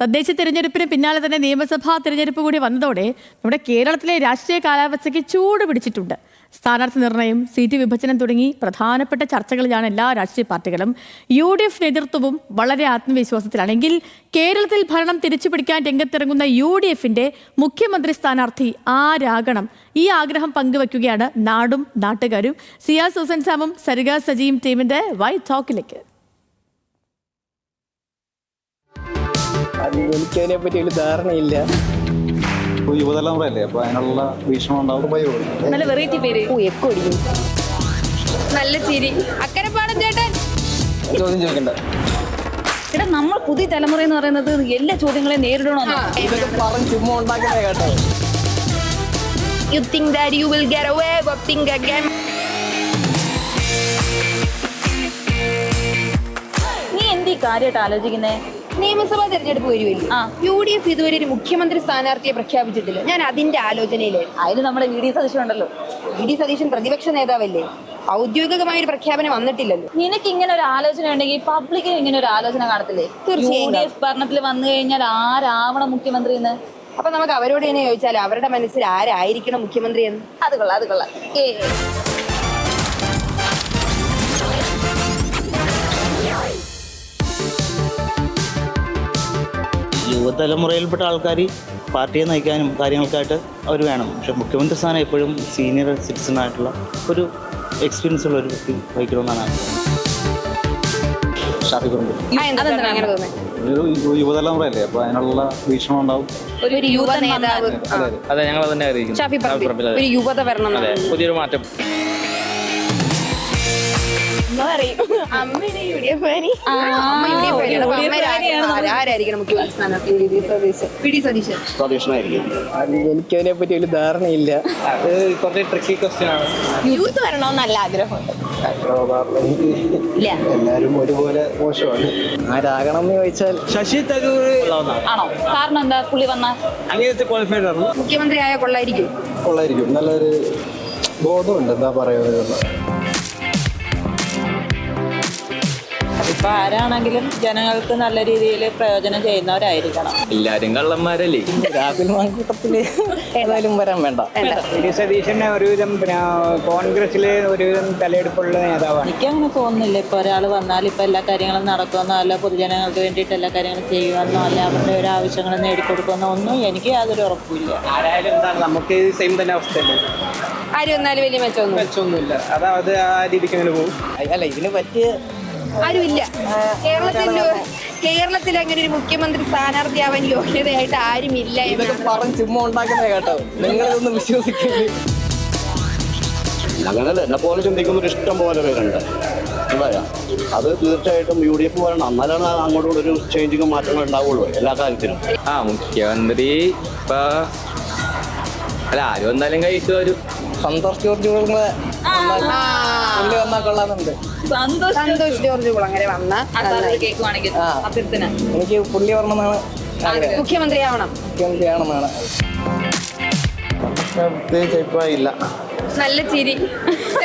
തദ്ദേശ തിരഞ്ഞെടുപ്പിന് പിന്നാലെ തന്നെ നിയമസഭാ തിരഞ്ഞെടുപ്പ് കൂടി വന്നതോടെ നമ്മുടെ കേരളത്തിലെ രാഷ്ട്രീയ കാലാവസ്ഥയ്ക്ക് ചൂട് പിടിച്ചിട്ടുണ്ട്. സ്ഥാനാർത്ഥി നിർണയം സീറ്റ് വിഭജനം തുടങ്ങി പ്രധാനപ്പെട്ട ചർച്ചകളിലാണ് എല്ലാ രാഷ്ട്രീയ പാർട്ടികളും യു ഡി എഫ് നേതൃത്വവും വളരെ ആത്മവിശ്വാസത്തിലാണെങ്കിൽ കേരളത്തിൽ ഭരണം തിരിച്ചു പിടിക്കാൻ രംഗത്തിറങ്ങുന്ന യു ഡി എഫിന്റെ മുഖ്യമന്ത്രി സ്ഥാനാർത്ഥി ആരാകണം? ഈ ആഗ്രഹം പങ്കുവയ്ക്കുകയാണ് നാടും നാട്ടുകാരും. സിയാ സുസൻ സാമും സരിക സജീം ടീമിന്റെ വൈ ടോക്കിലേക്ക്. അത് എനിക്കതിനെ പറ്റി ഒരു ധാരണയില്ല. യുവതലമുറയല്ലേ അപ്പൊ അതിനുള്ള വീക്ഷണം ഉണ്ടാവും. നല്ല വെറൈറ്റി പേര്. നല്ല ചിരി. അക്കരപ്പാടം ചേട്ടൻ. ചോദ്യം ചോദിക്കണ്ട. എടാ നമ്മൾ പുതിയ തലമുറ എന്ന് പറയുന്നത് എല്ലാ ചോദ്യങ്ങളെ നേരിടണോ പറഞ്ഞ് ചുമ്മാ കേട്ടോ. You think that you will get away but think again നീ എന്ത് കാര്യമായിട്ട് ആലോചിക്കുന്നേ? നിയമസഭാ തെരഞ്ഞെടുപ്പ് വരുമല്ലേ. യു ഡി എഫ് ഇതുവരെ ഒരു മുഖ്യമന്ത്രി സ്ഥാനാർത്ഥിയെ പ്രഖ്യാപിച്ചിട്ടില്ല. ഞാൻ അതിന്റെ ആലോചനയിലായിരുന്നു അതിന് നമ്മുടെ വി ഡി സതീശൻ ഉണ്ടല്ലോ. വി ഡി സതീശൻ പ്രതിപക്ഷ നേതാവല്ലേ? ഔദ്യോഗികമായ ഒരു പ്രഖ്യാപനം വന്നിട്ടില്ലല്ലോ. നിനക്ക് ഇങ്ങനെ ഒരു ആലോചന ഉണ്ടെങ്കിൽ പബ്ലിക്കിന് ഇങ്ങനെ ഒരു ആലോചന കാണത്തില്ലേ? തീർച്ചയായും ഭരണത്തിൽ വന്നു കഴിഞ്ഞാൽ ആരാവണം മുഖ്യമന്ത്രി എന്ന്? അപ്പൊ നമുക്ക് അവരോട് തന്നെ ചോദിച്ചാൽ അവരുടെ മനസ്സിൽ ആരായിരിക്കണം മുഖ്യമന്ത്രി എന്ന്? അത് കൊള്ളാം അത് കൊള്ളാം. ഏ യുവതലമുറയിൽപ്പെട്ട ആൾക്കാർ പാർട്ടിയെ നയിക്കാനും കാര്യങ്ങൾക്കായിട്ട് അവർ വേണം. പക്ഷെ മുഖ്യമന്ത്രി സ്ഥാനം എപ്പോഴും സീനിയർ സിറ്റിസൺ ആയിട്ടുള്ള ഒരു എക്സ്പീരിയൻസ് ഉള്ള ഒരു വ്യക്തി വഹിക്കണമെന്നാണ് ആഗ്രഹം. ഷാഫി പറമ്പ് ആ, അങ്ങനെ തോന്നുന്നത് ഒരു യുവതലമുറയല്ലേ? അപ്പോൾ അതിനുള്ള വീക്ഷണം ഉണ്ടാവും. ഒരു യുവ നേതാവ്. അതെ ഞങ്ങൾ തന്നെ പറമ്പിൽ ഒരു യുവത വരണം പുതിയൊരു മാറ്റം. അമ്മ യു ഡി എഫ് കാരിയാണ്. ആരാ- ആരായിരിക്കണം മുഖ്യമന്ത്രി സ്ഥാനാർത്ഥി വി ഡി സതീശൻ. സ്വദേശനായിരിക്കും അത് എനിക്കതിനെ പറ്റി ഒരു ധാരണയില്ല. കുറച്ച് ട്രിക്കി ക്വസ്റ്റ്യൻ ആണ്. യൂത്ത് വരണമെന്നല്ല ആഗ്രഹമുണ്ട്. എല്ലാരും ഒരുപോലെ മോശമാണ്. ആരാകണം എന്ന് ചോദിച്ചാൽ ശശി തരൂർ ആണോ? കാരണം എന്താ പുള്ളി വന്ന? അങ്ങനത്തെ ക്വാളിഫൈഡ് ആണ്. മുഖ്യമന്ത്രി ആയ കൊള്ളായിരിക്കും. കൊള്ളായിരിക്കും. നല്ലൊരു ബോധമുണ്ട് എന്താ പറയുക. ഇപ്പൊ ആരാണെങ്കിലും ജനങ്ങൾക്ക് നല്ല രീതിയിൽ പ്രയോജനം ചെയ്യുന്നവരായിരിക്കണം. എല്ലാരും കള്ളന്മാരല്ലേ? രാഹുൽ മാങ്കൂട്ടത്തിൽ ഏതായാലും വരാൻ വേണ്ട. വി ഒരുവിധം പിന്നെ കോൺഗ്രസിലെ ഒരുവിധം തലയെടുപ്പുള്ള നേതാവാണ്. എനിക്കങ്ങനെ തോന്നുന്നില്ല. ഇപ്പൊ ഒരാൾ വന്നാൽ ഇപ്പൊ എല്ലാ കാര്യങ്ങളും നടക്കുമെന്നോ അല്ല പൊതുജനങ്ങൾക്ക് വേണ്ടിയിട്ട് എല്ലാ കാര്യങ്ങളും ചെയ്യുമെന്നോ അല്ല അവരുടെ ഒരു ആവശ്യങ്ങൾ നേടിക്കൊടുക്കുമെന്നോ ഒന്നും എനിക്ക് യാതൊരു ഉറപ്പില്ല ആരായാലും എന്താണ് നമുക്ക് സെയിം തന്നെ അവസ്ഥയല്ലേ? ആരും വന്നാലും വലിയ മെച്ചമൊന്നും മെച്ചമൊന്നുമില്ല. അതായത് ആ രീതിക്ക് അങ്ങനെ പോകും. അല്ല ഇതിന് പറ്റിയ ആരുമില്ല. കേരളത്തിൽ കേരളത്തിൽ അങ്ങനെ ഒരു മുഖ്യമന്ത്രി സ്ഥാനാർത്ഥിയാവാൻ യോഗ്യതയായിട്ട് ആരുമില്ല ഇതൊക്കെ എന്നാണ് പറഞ്ഞ് ചുമ്മാ ഉണ്ടാക്കുന്ന കേട്ടോ. നിങ്ങളിതൊന്നും വിശ്വസിക്കില്ല അങ്ങനല്ല. എന്നെ പോലെ ചിന്തിക്കുന്ന ഒരു ഇഷ്ടം പോലെ പേരുണ്ട്. മനസ്സിലായോ? അത് തീർച്ചയായിട്ടും യു ഡി എഫ് വരണം എന്നാലാണ് അങ്ങോട്ടും ഒരു ചേഞ്ചിങ്ങും മാറ്റങ്ങൾ ഉണ്ടാവുള്ളൂ. എല്ലാ കാര്യത്തിലും ആ മുഖ്യമന്ത്രി ഇപ്പൊ അല്ല ആരും എന്തായാലും കഴിച്ചു ഒരു സന്തോഷ് ജോർജ് പുള്ളി വന്നാൽ കൊള്ളാന്നുണ്ട് സന്തോഷം. സന്തോഷ് ജോർജ് കുളങ്ങര വന്ന. കേൾക്കുവാണെങ്കിൽ ആ. അഭ്യർത്ഥന എനിക്ക് പുള്ളി വരണമെന്നാണ് മുഖ്യമന്ത്രിയാവണം. മുഖ്യമന്ത്രിയാണെന്നാണ് പ്രത്യേകിച്ച് നല്ല ചിരി.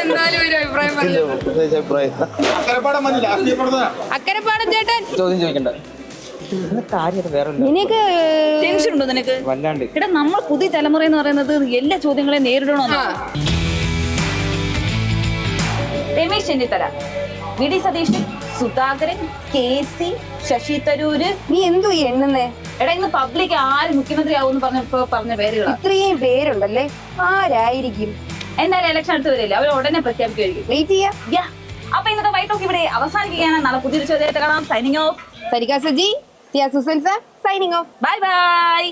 എന്നാലും ഒരു അഭിപ്രായം പ്രത്യേകിച്ച് അക്കരപ്പാടം ചേട്ടൻ. ചോദ്യം ചോദിക്കണ്ട. ടെൻഷൻ ഉണ്ടോ നിനക്ക് വല്ലാണ്ട്. എടാ നമ്മൾ പുതിയ തലമുറ എന്ന് പറയുന്നത് എല്ലാ ചോദ്യങ്ങളെയും നേരിടണമെന്നോ Ramesh Chennithala V D Satheesh Sudhakaran K C Shashi Tharoor. നീ എന്തു എണ്ണുന്നേ? എടാ ഇന്ന് പബ്ലിക് ആര് മുഖ്യമന്ത്രി ആവും പറഞ്ഞപ്പോ പറഞ്ഞ പേരുകൾ ഇത്രയും പേരുണ്ടല്ലേ? ആരായിരിക്കും? എന്തായാലും ഇലക്ഷൻ അടുത്ത് വരില്ല? അവർ ഉടനെ പ്രഖ്യാപിക്കുമായിരിക്കും വെയിറ്റ് ചെയ്യാം. അപ്പൊ ഇന്നത്തെ വൈറ്റ് ഓഫ് ഇവിടെ അവസാനിക്കുകയാണ്. നാളെ പുതിയൊരു ചോദ്യത്തെ കാണാം. Signing off Sarika Saji Siya Susan signing off bye bye